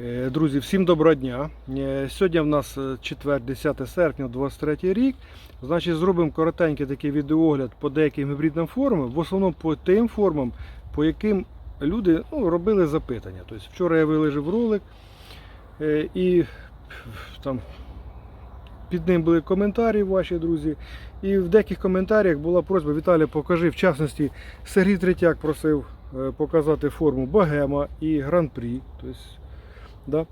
Е, Друзі, всім доброго дня. Е, Сьогодні в нас е, четвер, 10 серпня, 23 рік. Значить, зробимо коротенький такий відеогляд по деяким гібридним формам, в основному по тим формам, по яким люди ну, робили запитання. Тобто, вчора я виложив ролик і там під ним були коментарі ваші друзі. І в деяких коментарях була просьба Віталій, покажи, в частності, Сергій Третяк просив показати форму Богема і Гран-прі. Тобто, да.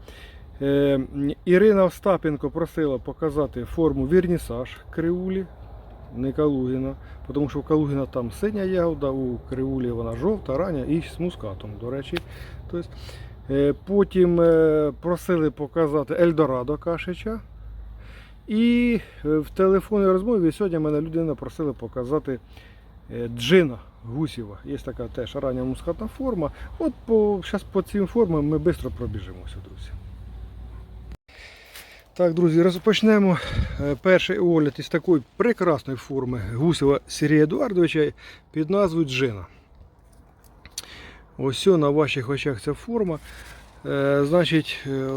Е, Ірина Остапенко просила показати форму Вірнісаж Криулі, не Калугіна, тому що у Калугіна там синя ягода, у Криулі вона жовта, рання і з мускатом, до речі. Тобто, е, потім е, просили показати Ельдорадо Кашича. І е, в телефонній розмові сьогодні мене людина просила показати е, Джина Гусєва. Є така теж рання мускатна форма. От по, зараз по цим формам ми швидко пробіжимося, друзі. Так, друзі, розпочнемо е, перший огляд із такої прекрасної форми Гусєва Сергія Едуардовича під назвою Джина. Ось на ваших очах ця форма. Е, значить, е,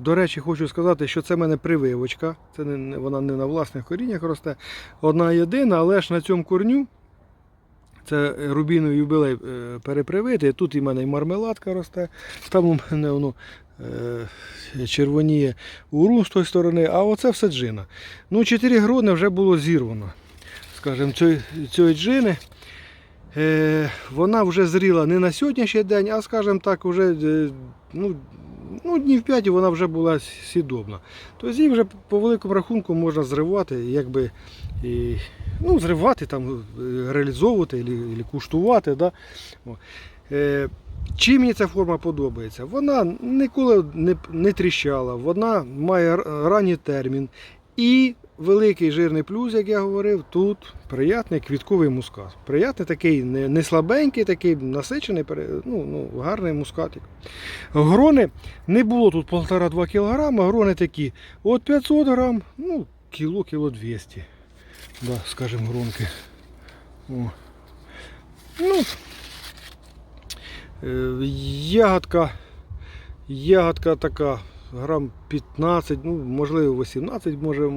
до речі, хочу сказати, що це в мене прививочка. Це не- вона не на власних коріннях росте. Одна єдина, але ж на цьому корню. Це рубіновий юбілей е, перепривитий. Тут і в мене і мармеладка росте. Там у мене воно е, червоніє уру з тої сторони, а оце все джина. Ну, 4 грони вже було зірвано. Скажімо, цієї, цієї джини. Е, вона вже зріла не на сьогоднішній день, а скажімо так, вже ну, ну, днів 5 вона вже була сідобна. Тобто її вже по великому рахунку можна зривати, якби і, ну, зривати, там, реалізовувати і, і куштувати. Да? Е, Чим мені ця форма подобається? Вона ніколи не, не тріщала, вона має ранній термін. І великий жирний плюс, як я говорив, тут приятний квітковий мускат. Приятний такий, не, слабенький, такий насичений, ну, ну, гарний мускатик. Грони не було тут 1,5-2 кг, грони такі от 500 грам, ну, кіло, кіло 200. Да, скажімо, гронки. О. Ну, е, ягодка, ягодка така, грам 15, ну, можливо 18 може,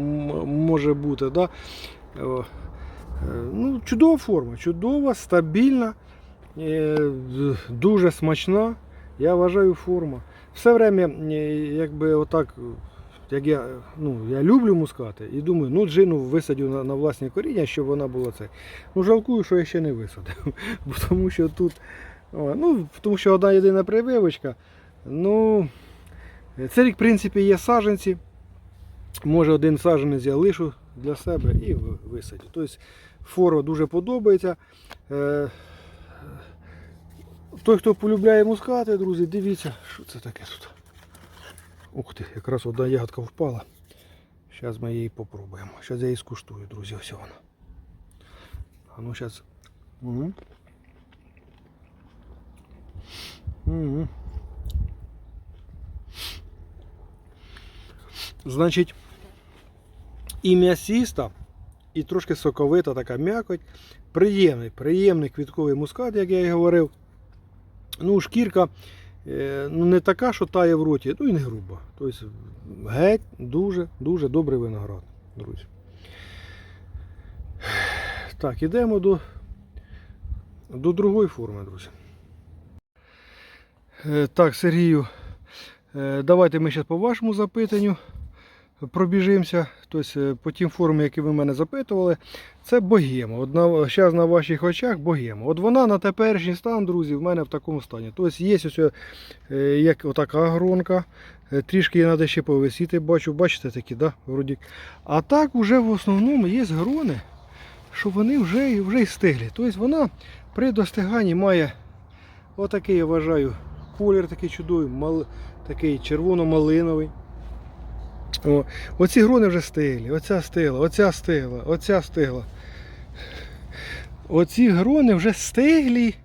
може бути. Да? Е, Ну, чудова форма, чудова, стабільна, е, дуже смачна. Я вважаю форма. Все время, е, якби отак, як я, ну, я люблю мускати і думаю, ну джину висадю на, на власні коріння, щоб вона була це. Ну, жалкую, що я ще не висадив. Тому що тут, ну, тому що одна єдина прививочка. Ну, це рік, в принципі, є саженці. Може один саженець я лишу для себе і висадю. Тобто фора дуже подобається. Е, той, хто полюбляє мускати, друзі, дивіться, що це таке тут. Ух ти, якраз одна ягодка впала. Зараз ми її попробуємо. Зараз я її скуштую, друзі, ось вона. А ну зараз. Угу. Угу. Значить, і м'ясіста, і трошки соковита така м'якоть. Приємний, приємний квітковий мускат, як я і говорив. Ну, шкірка е, ну, не така, що тає в роті, ну і не груба. Тобто геть дуже дуже добрий виноград, друзі. Так, ідемо до, до другої форми, друзі. Е, Так, Сергію, е, давайте ми зараз по вашому запитанню пробіжимося. Тобто, е, по тим формам, які ви мене запитували, це богема. От на, зараз на ваших очах богема. От вона на теперішній стан, друзі, в мене в такому стані. Тобто є ось е, як отака гронка. е, Трішки її треба ще повисіти, бачу, бачите такі, да, вроді. А так вже в основному є грони, що вони вже, вже й стиглі. Тобто вона при достиганні має отакий, я вважаю, колір такий чудовий, мал, такий червоно-малиновий. О, оці грони вже стиглі, оця стигла, оця стигла, оця стигла. Оці грони вже стиглі,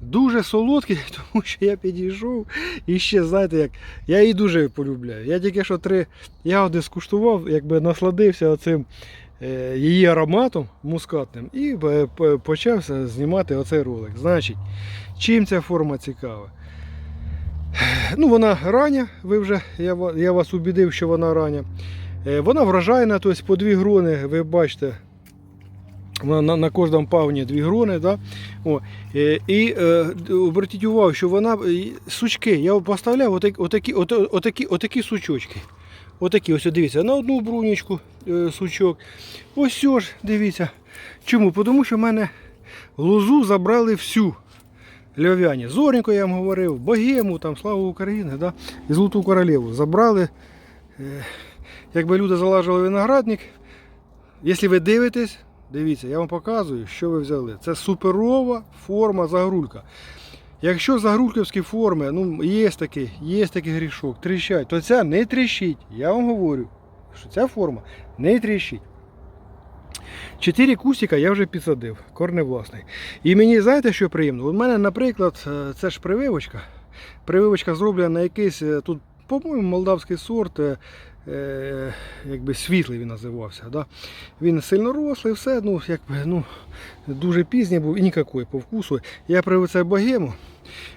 дуже солодкі, тому що я підійшов і ще, знаєте, як, я її дуже полюбляю. Я тільки що три ягоди скуштував, якби насладився оцим е, її ароматом мускатним і е, п- почав знімати оцей ролик. Значить, чим ця форма цікава? Ну, вона рання, ви вже, я, я вас убідив, що вона рання. Е, Вона врожайна, тобто по дві грони, ви бачите, вона на, на кожному пагоні дві грони. Да? О, е, і е, обратіть увагу, що вона е, сучки, я поставляв отакі, отакі, от- отакі, отакі сучочки. Отакі, ось дивіться, на одну брунічку е, сучок. Ось ж, дивіться. Чому? Тому що в мене лозу забрали всю. Львів'яні. Зоренько я вам говорив, богему, там, слава Україні, да? і Золоту королеву. Забрали. Е, якби люди залажили виноградник. Якщо ви дивитесь, дивіться, я вам показую, що ви взяли. Це суперова форма загрулька. Якщо загрульковські форми, ну, є такий, є такий грішок, тріщать, то ця не тріщить. Я вам говорю, що ця форма не тріщить. Чотири кустика я вже підсадив, корневласний. І мені знаєте, що приємно? У мене, наприклад, е, це ж прививочка. Прививочка зроблена на якийсь е, тут, по-моєму, молдавський сорт, е, е, якби світлий він називався. Да? Він сильно рослий, все, ну, якби, ну, дуже пізній був і ніякої по вкусу. Я привив це богему.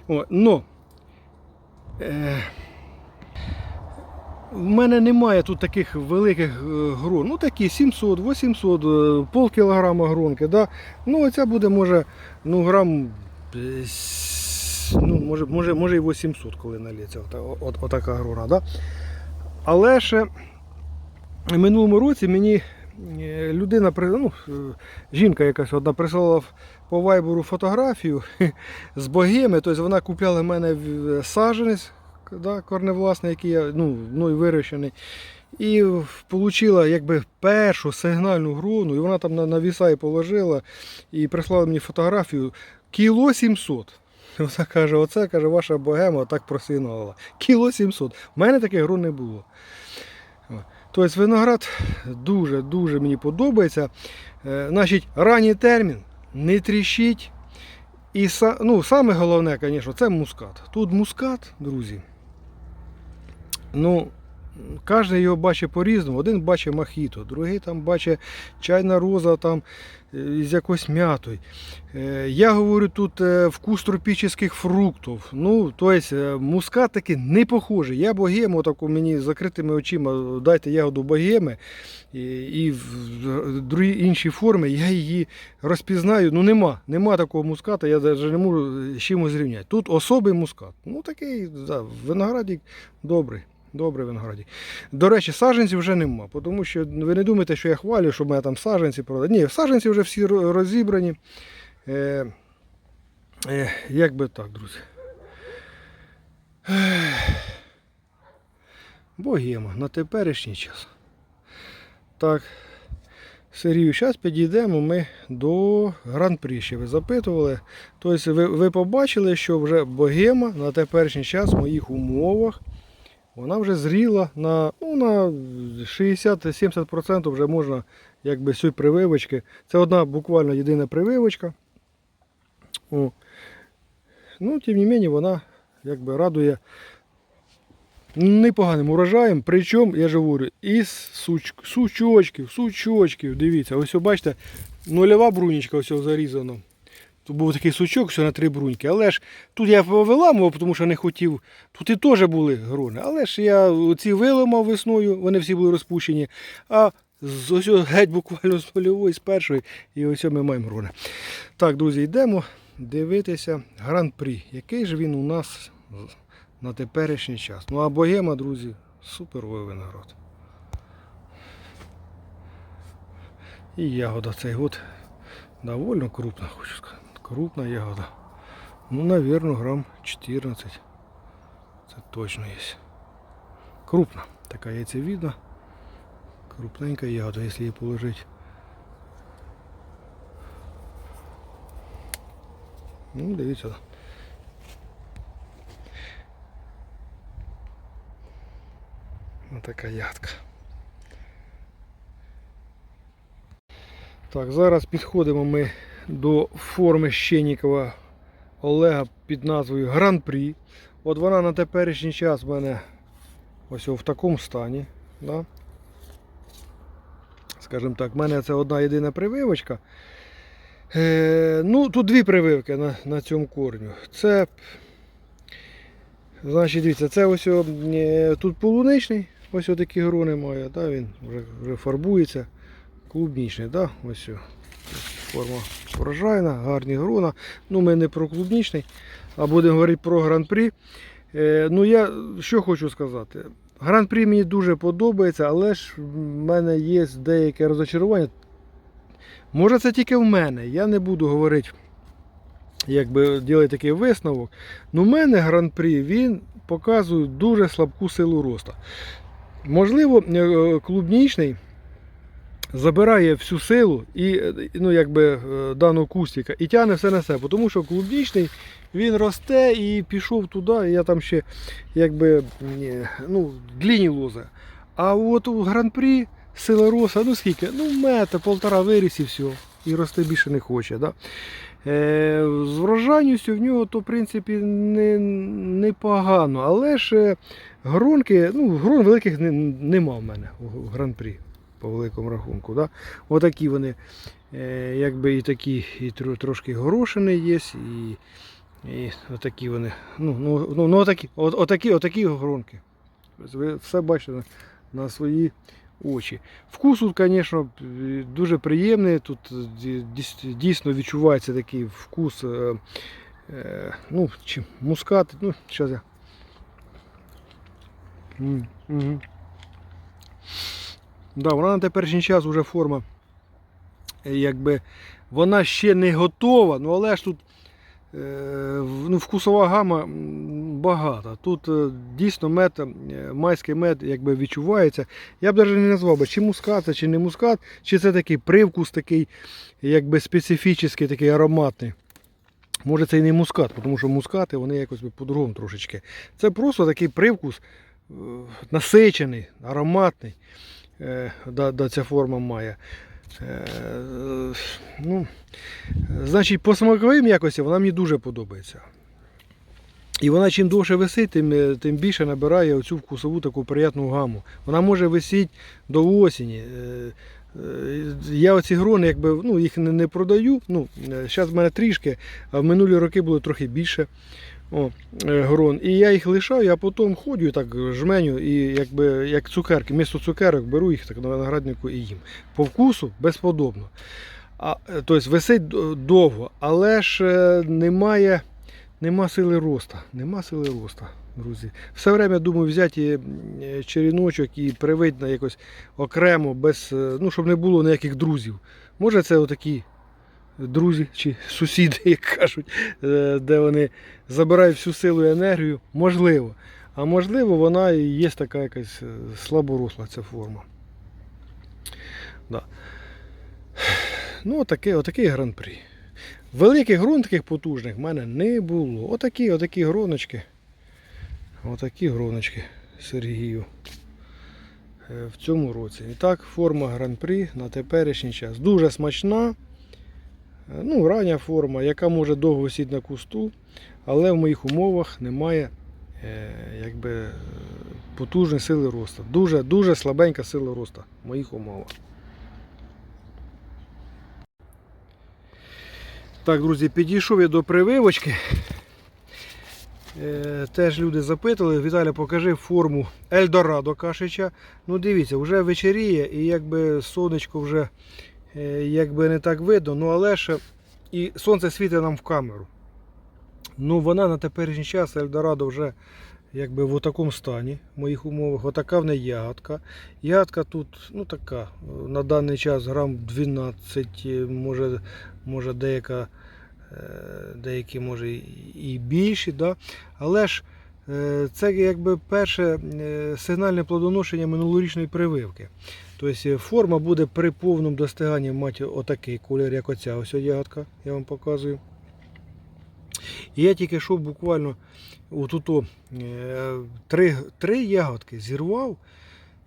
О, но, е, в мене немає тут таких великих е, грон. Ну такі 700, 800, е, пол кілограма гронки. Да? Ну оця буде може ну, грам ну, може, може, може і 800, коли налється ота, от, отака грона. Да? Але ще в минулому році мені е, людина, ну, жінка якась одна прислала по вайберу фотографію з богеми, тобто вона купляла в мене саджанець да, корневласний, який я ну, мною вирощений. І отримала якби першу сигнальну груну, і вона там на, на віса і положила і прислала мені фотографію кіло 700. Вона каже, оце каже, ваша богема так просинула. Кіло 700. У мене таких грун не було. Тобто виноград дуже-дуже мені подобається. Е, значить, ранній термін, не тріщить. І ну, саме головне, звісно, це мускат. Тут мускат, друзі. Ну, кожен його бачить по-різному. Один бачить махіто, другий там бачить чайна роза там е, з якоюсь м'ятою. Е, Я говорю тут е, вкус тропічних фруктів. Ну, тобто мускат такий не похожий. Я богему, таку мені закритими очима дайте ягоду богеми і, в в другі інші форми я її розпізнаю. Ну нема, нема такого муската, я навіть не можу з чимось зрівняти. Тут особий мускат. Ну такий, да, виноградик добрий. Добрий виноградик. До речі, саджанців вже нема, тому що ви не думаєте, що я хвалю, що в мене там саджанці продають. Ні, саджанці вже всі розібрані. Е, е, як би так, друзі. Богема на теперішній час. Так, Сергію, зараз підійдемо ми до гран-прі, ще ви запитували. Тобто ви, ви побачили, що вже богема на теперішній час в моїх умовах вона вже зріла на, ну, на 60-70% вже можна якби з прививочки. Це одна буквально єдина прививочка. О. Ну, тим не менше, вона якби радує непоганим урожаєм. Причому, я ж говорю, із суч... сучочків, сучочків. Дивіться, ось бачите, нульова брунічка ось зарізана. Тут був такий сучок, все на три бруньки. Але ж тут я виламував, тому що не хотів. Тут і теж були грони. Але ж я ці виламав весною, вони всі були розпущені. А з ось геть буквально з нульової, з першої, і ось ми маємо грони. Так, друзі, йдемо дивитися гран-прі. Який ж він у нас на теперішній час. Ну а богема, друзі, суперовий виноград. І ягода цей год довольно крупна, хочу сказати. Крупна ягода. Ну, наверное, грамм 14. Це точно є. Крупна. Така яйцевидна. Крупненька ягода, якщо її положити. Ну, дивіться. Ось така ягодка. Так, зараз підходимо ми до форми Щенікова Олега під назвою Гран-прі. От вона на теперішній час в мене ось в такому стані. Да? Скажімо так, в мене це одна єдина прививочка. Е, ну, тут дві прививки на, на цьому корню. Це Значить, дивіться, це ось о, е, тут полуничний, ось такі грони має, да, він вже, вже фарбується. Клубнічний, да? ось о. Форма врожайна, гарні грона. Ну, ми не про клубнічний, а будемо говорити про гран-прі. Е, ну, я що хочу сказати. Гран-прі мені дуже подобається, але ж в мене є деяке розочарування. Може це тільки в мене. Я не буду говорити, якби робити такий висновок. Ну, в мене гран-прі він показує дуже слабку силу росту. Можливо, е, клубнічний забирає всю силу і е, ну, якби, е, даного кустика і тягне все на себе. Тому що клубнічний він росте і пішов туди, і я там ще якби ну, длінні лозе. А от у гран-прі сила роса, ну скільки? Ну, метр, полтора виріс і все. І рости більше не хоче. Да? Е, з врожайністю в нього, то в принципі не, непогано. Але ж е, гронки, ну, грон великих не, нема в мене у гран-прі по великому рахунку. Да? Отакі вони, е, якби і такі, і трошки горошини є, і, і отакі вони. Ну, ну, ну, ну отакі, от, отакі, отакі гронки. Ви все бачите на, свої очі. Вкус тут, звісно, дуже приємний. Тут дійсно відчувається такий вкус. е, е, ну, чи мускат. Ну, зараз я. Мгм. Да, вона на теперішній час вже форма, е, якби вона ще не готова, ну але ж тут е, ну, вкусова гама багата. Тут е, дійсно мед, майський мед якби відчувається. Я б навіть не назвав би, чи мускат, це, чи не мускат, чи це такий привкус такий, якби специфічний, такий ароматний. Може це і не мускат, тому що мускати вони якось по-другому трошечки. Це просто такий привкус насичений, ароматний. Е, да, да, ця форма має. Е, ну, значить, по смаковим якості вона мені дуже подобається. І вона чим довше висить, тим, е, тим більше набирає оцю вкусову таку приємну гаму. Вона може висіти до осені. Я оці грони, якби, ну, їх не продаю. Ну, зараз в мене трішки, а в минулі роки було трохи більше о, е, грон. І я їх лишаю, а потім ходю так жменю і якби, як цукерки, місто цукерок беру їх так на винограднику і їм. По вкусу безподобно. А, е, тобто висить довго, але ж е, немає, нема сили росту. Нема сили росту, друзі. Все время думаю взяти черіночок і привити на якось окремо, без, ну, щоб не було ніяких друзів. Може це отакі друзі чи сусіди, як кажуть, е, де вони забирають всю силу і енергію. Можливо. А можливо, вона і є така якась е, слаборосла ця форма. Да. Ну, отаке, отакий гран-прі. Великих грон таких потужних в мене не було. Отакі, отакі гроночки. Отакі гроночки Сергію. е, В цьому році. І так, форма гран-прі на теперішній час. Дуже смачна. Е, Ну, рання форма, яка може довго висіти на кусту, але в моїх умовах немає е, якби, е, потужної сили росту. Дуже, дуже слабенька сила росту в моїх умовах. Так, друзі, підійшов я до прививочки. Теж люди запитували, Віталя, покажи форму Ельдорадо Кашича. Ну дивіться, вже вечеріє і якби сонечко вже якби не так видно, ну але ж і сонце світить нам в камеру. Ну вона на теперішній час Ельдорадо вже якби в такому стані, в моїх умовах. Отака в неї ягодка. Ягодка тут ну така, е, на даний час грам 12, е, може, може деяка, е, деякі може і- більші. Да? Але ж е, це якби перше е, сигнальне плодоношення минулорічної прививки. Тобто е, форма буде при повному достиганні мати отакий колір, як оця ось ягодка, я вам показую. І я тільки що буквально отуто е, три, три ягодки зірвав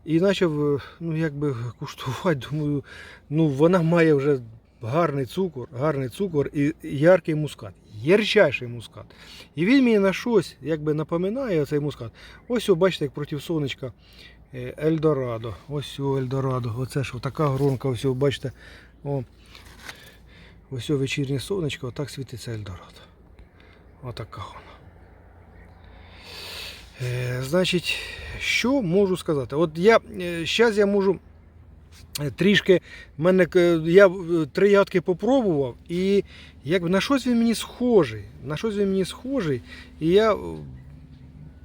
і почав е, ну, якби куштувати. Думаю, ну вона має вже гарний цукор, гарний цукор і яркий мускат. Ярчайший мускат. І він мені на щось якби напоминає цей мускат. Ось, бачите, як проти сонечка Ельдорадо. Ось о, Ельдорадо. Оце ж така гронка, ось, о, бачите. О, ось о, вечірнє сонечко, отак світиться Ельдорадо. Отака вона. Е, Значить, що можу сказати? От я зараз я можу е, трішки. Мене я е, три ядки попробував, і як на щось він мені схожий. На щось він мені схожий. І я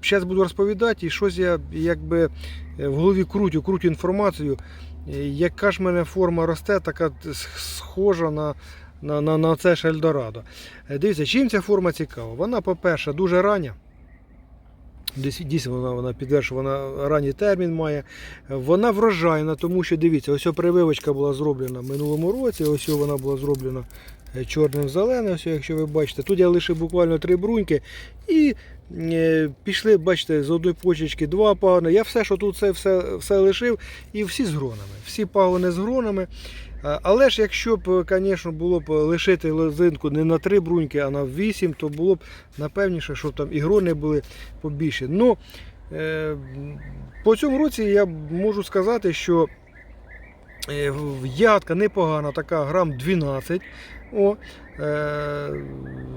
зараз буду розповідати, і щось я якби е, в голові крутю, крутю інформацію. Е, Яка ж мене форма росте, така схожа на, на, на, на це ж Ельдорадо. Е, Дивіться, чим ця форма цікава? Вона, по-перше, дуже рання. Дійсно, вона, вона підтверджує, вона ранній термін має. Вона врожайна, тому що дивіться, ось прививочка була зроблена в минулому році, ось вона була зроблена чорним зеленим, якщо ви бачите. Тут я лишив буквально три бруньки і пішли, бачите, з одної почечки два пагони. Я все, що тут все, все, все лишив, і всі з гронами. Всі пагони з гронами. Але ж якщо б, звісно, було б лишити лозинку не на три бруньки, а на вісім, то було б напевніше, щоб там і грони були побільше. Ну, е, по цьому році я можу сказати, що е, ядка непогана, така грам 12. О, е,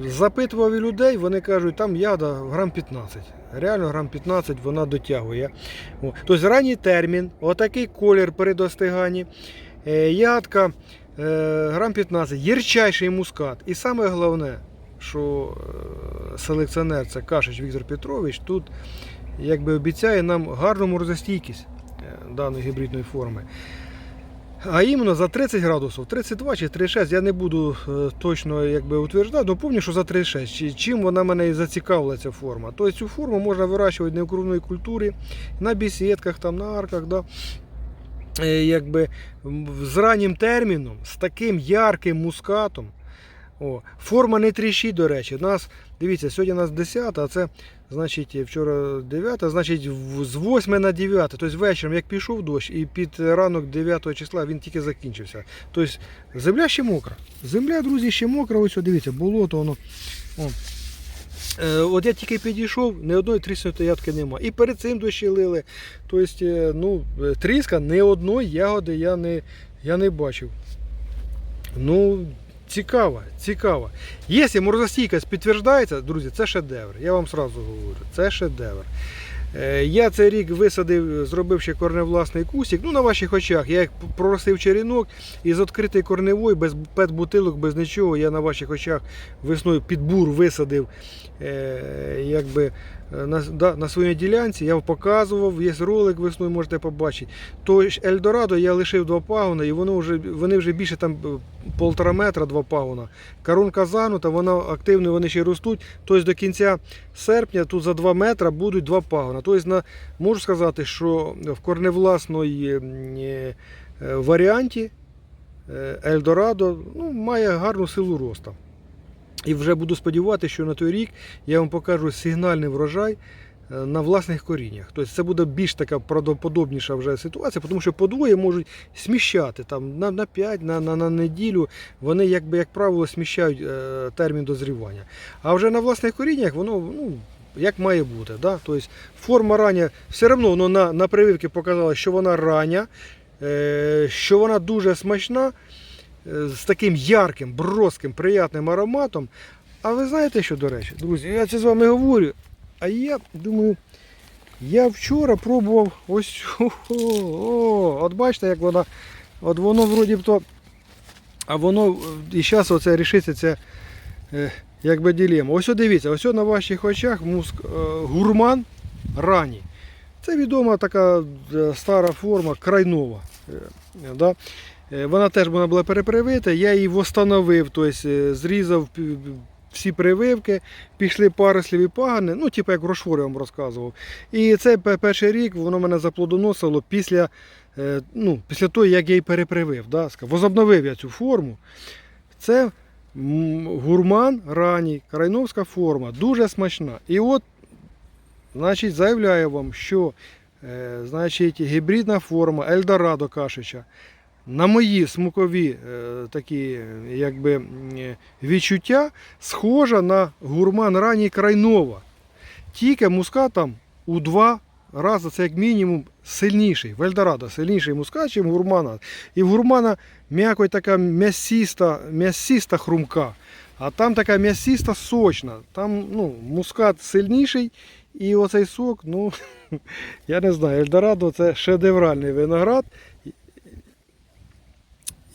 запитував і людей, вони кажуть, там яда грам 15. Реально грам 15 вона дотягує. О, тобто ранній термін, отакий колір при достиганні. Е, ядка е, грам 15, ярчайший мускат. І саме головне, що е, селекціонер це Кашич Віктор Петрович, тут якби обіцяє нам гарну морозостійкість е, даної гібридної форми. А іменно за 30 градусів, 32 чи 36, я не буду е, точно якби, утверждати, але пам'ятаю, що за 36. Чим вона мене і зацікавила ця форма. Тобто цю форму можна вирощувати не в крупної культурі, на бесідках, там, на арках. Да? Е, Якби, з раннім терміном, з таким ярким мускатом. О, форма не тріщить, до речі. У нас, дивіться, сьогодні у нас 10, а це значить вчора 9, значить з 8 на 9, тобто вечором, як пішов дощ, і під ранок 9 числа він тільки закінчився. Тобто земля ще мокра. Земля, друзі, ще мокра. Ось, дивіться, болото воно. О. Е, От я тільки підійшов, ні одної трісної ядки нема. І перед цим дощі лили. Тобто, е, ну, е, тріска, ні одної ягоди я не, я не бачив. Ну, цікаво, цікаво. Якщо морозостійкість підтверджується, друзі, це шедевр. Я вам сразу говорю, це шедевр. Е, Я цей рік висадив, зробив ще корневласний кусик. Ну, на ваших очах. Я як проростив черенок із відкритої корневої, без пет-бутилок, без нічого. Я на ваших очах весною під бур висадив е, якби, на, да, на своїй ділянці. Я показував, є ролик весною, можете побачити. То Ельдорадо я лишив два пагона, і воно вже, вони вже більше там е, полтора метра два пагона. Коронка загнута, вона активно, вони ще ростуть. Тобто до кінця серпня тут за 2 метри будуть два пагона. Тобто на, можу сказати, що в корневласної е, е, варіанті е, Ельдорадо ну, має гарну силу росту. І вже буду сподіватися, що на той рік я вам покажу сигнальний врожай е, на власних коріннях. Тобто це буде більш така правдоподобніша вже ситуація, тому що подвоє можуть сміщати там, на, на 5, на, на, на неділю. Вони, якби, як правило, сміщають е, термін дозрівання. А вже на власних коріннях воно ну, як має бути. Да? Тобто форма рання все одно воно на, на прививки показало, що вона рання, е, що вона дуже смачна з таким ярким, броским, приятним ароматом. А ви знаєте, що, до речі, друзі, я це з вами говорю. А я думаю, я вчора пробував ось. О, о, от бачите, як вона. От воно вроді б то. А воно і зараз оце рішиться ця е, якби дилема. Ось дивіться, ось на ваших очах муск, е, гурман ранній. Це відома така е, стара форма крайнова. Е, да? Е, Вона теж вона була перепривита, я її встановив, тобто е, зрізав всі прививки, пішли парослів і пагани, ну, типу як в Рошфорі вам розказував. І цей перший рік воно мене заплодоносило після, е, ну, після того, як я її перепривив. Да? Возобновив я цю форму. Це гурман ранній, крайновська форма, дуже смачна. І от, значить, заявляю вам, що значить, гібридна форма Ельдорадо Кашича на мої смакові е, такі якби, відчуття схожа на гурман ранній Крайнова. Тільки мускат там у два рази, це як мінімум, сильніший. В Ельдорадо сильніший мускат, ніж гурмана. І в гурмана м'яко така м'ясіста, м'ясіста хрумка. А там така м'ясіста сочна. Там ну, мускат сильніший І оцей сок, ну, я не знаю, Ельдорадо це шедевральний виноград.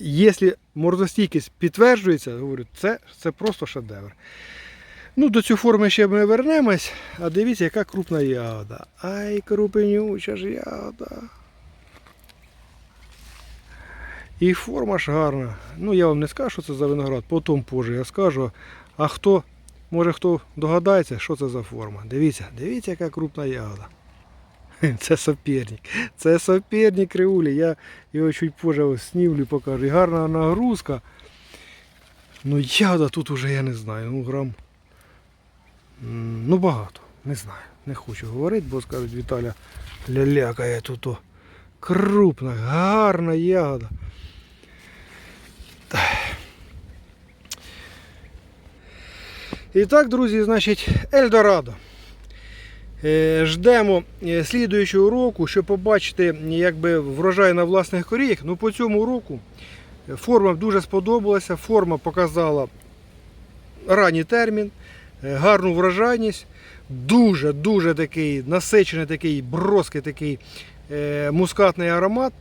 Якщо морозостійкість підтверджується, говорю, це, це просто шедевр. Ну, до цієї форми ще ми вернемось, а дивіться, яка крупна ягода. Ай, крупенюча ж ягода. І форма ж гарна. Ну, я вам не скажу, що це за виноград, потім позже я скажу. А хто, може хто догадається, що це за форма. Дивіться, дивіться, яка крупна ягода. Це соперник. Це соперник кривулі. Я його чуть позже ось снімлю покажу. І гарна нагрузка. Ну ягода тут уже я не знаю. Ну грам. Ну багато. Не знаю. Не хочу говорити, бо скажуть Віталя лялякає тут. Крупна, гарна ягода. І так, друзі, значить, Ельдорадо. Е, Ждемо е, слідуючого року, щоб побачити якби, врожай на власних коріях. Ну, по цьому року е, форма дуже сподобалася. Форма показала ранній термін, гарну врожайність. Дуже-дуже такий насичений, такий броский такий мускатний аромат.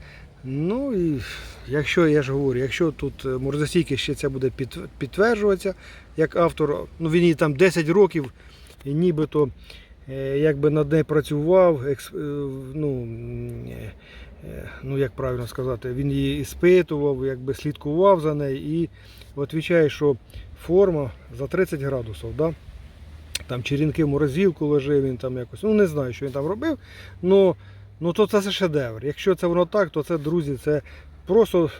Ну і якщо я ж говорю, якщо тут е, ще це буде підтверджуватися, як автор, ну він їй там 10 років нібито якби над нею працював, е, ну, е, е, ну як правильно сказати, він її іспитував, якби слідкував за нею і відповідає, що форма за 30 градусів. Да? Там черінки в морозилку ложив, він там якось, ну не знаю, що він там робив. Ну, ну то це шедевр. Якщо це воно так, то це, друзі, це просто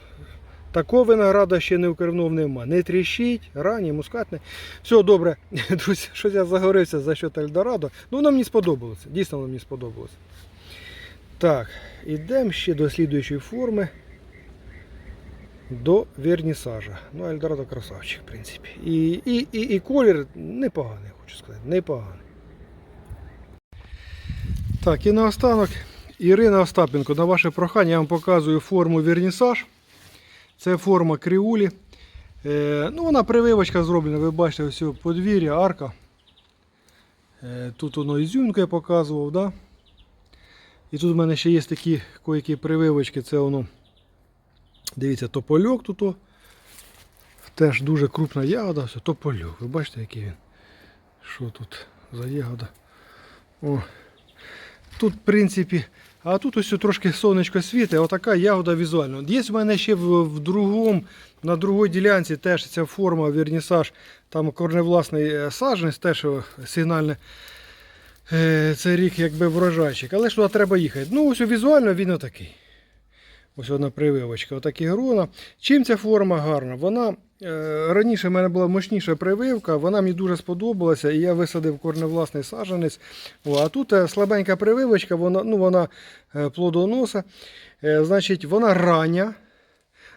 такого винограда ще не укривнув нема. Не тріщить, ранній, мускатний. Все добре, друзі, щось я загорився за що Ельдорадо. Ну, воно мені сподобалося. Дійсно, воно мені сподобалося. Так, ідемо ще до слідуючої форми. До вернісажа. Ну, Ельдорадо красавчик, в принципі. І, і, і, і колір непоганий, хочу сказати. Непоганий. Так, і наостанок Ірина Остапенко, на ваше прохання я вам показую форму вернісаж. Це форма криулі. Е, ну, вона прививочка зроблена, ви бачите, ось подвір'я, арка. Е, тут воно ізюмка я показував, да? І тут в мене ще є такі коякі прививочки, це воно. Дивіться, топольок тут. Теж дуже крупна ягода, все, топольок. Ви бачите, який він? Що тут за ягода? О. Тут, в принципі, а тут ось трошки сонечко світить, отака ягода візуально. Є в мене ще в, в другому, на другій ділянці теж ця форма, вернісаж, там корневласний е, саджанець, теж е, сигнальне. Е, Це рік якби врожайчик. Але ж туди треба їхати. Ну, ось візуально він отакий. Ось одна прививочка, отакі грона. Чим ця форма гарна? Вона е, раніше в мене була мощніша прививка, вона мені дуже сподобалася, і я висадив корневласний саджанець. О, а тут е, слабенька прививочка, вона, ну, вона е, плодоноса. Значить, вона рання.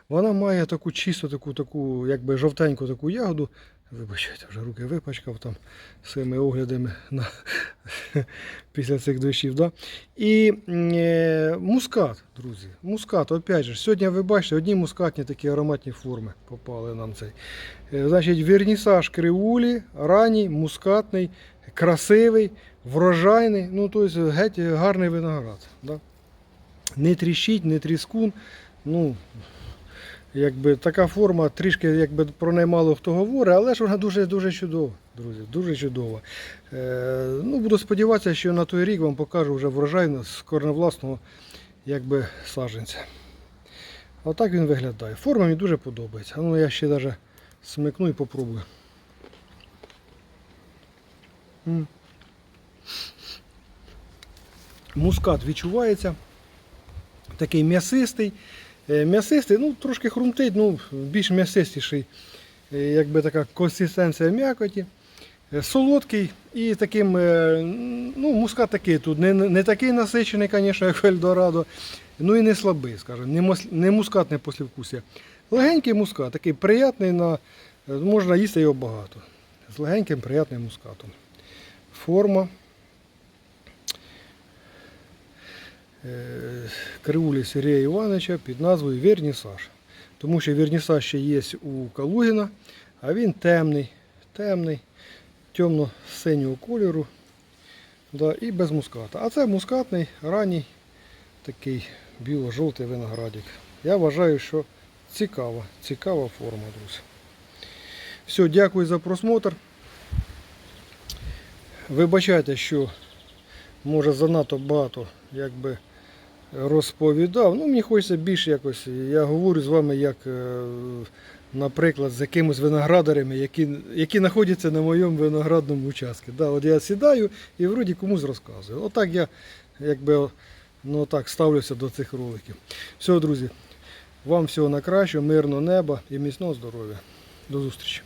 Вона має таку чисту, таку, таку, якби жовтеньку таку ягоду. Вибачайте, вже руки випачкав там своїми оглядами на, після цих дощів. Да? І е, мускат, друзі. Мускат, опять же, сьогодні ви бачите, одні мускатні такі ароматні форми попали нам цей. Е, значить, вернісаж кривулі, ранній, мускатний, красивий, врожайний. Ну, тобто геть гарний виноград. Да? Не тріщить, не тріскун. Ну, Якби така форма, трішки якби про неї мало хто говорить, але ж вона дуже дуже чудова, друзі, дуже чудова. Е, ну, буду сподіватися, що на той рік вам покажу вже врожай з корневласного якби, саджанця. Отак він виглядає. Форма мені дуже подобається. Ну, я ще навіть смикну і попробую. Мускат відчувається. Такий м'ясистий. Е, М'ясистий, ну трошки хрумтить, ну більш м'ясистіший, е, якби така консистенція м'якоті. Е, Солодкий і таким, ну, мускат такий тут, не, не такий насичений, звісно, як Ельдорадо, ну і не слабий, скажімо, не, мос- не мускатне послівкусія. Легенький мускат, такий приятний, на, можна їсти його багато. З легеньким приятним мускатом. Форма. е, Кривулі Сергія Івановича під назвою Вернісаж. Тому що вернісаж ще є у Калугіна, а він темний, темний, темно-синього кольору. Да, і без муската. А це мускатний, ранній такий біло-жовтий виноградик. Я вважаю, що цікава, цікава форма, друзі. Все, дякую за просмотр. Вибачайте, що може занадто багато якби розповідав. Ну, мені хочеться більше якось. Я говорю з вами як, е, наприклад, з якимись виноградарями, які, які знаходяться на моєму виноградному участку. Да, от я сідаю і вроді комусь розказую. Отак я якби ну, так, ставлюся до цих роликів. Все, друзі, вам всього найкращого, мирного неба і міцного здоров'я. До зустрічі.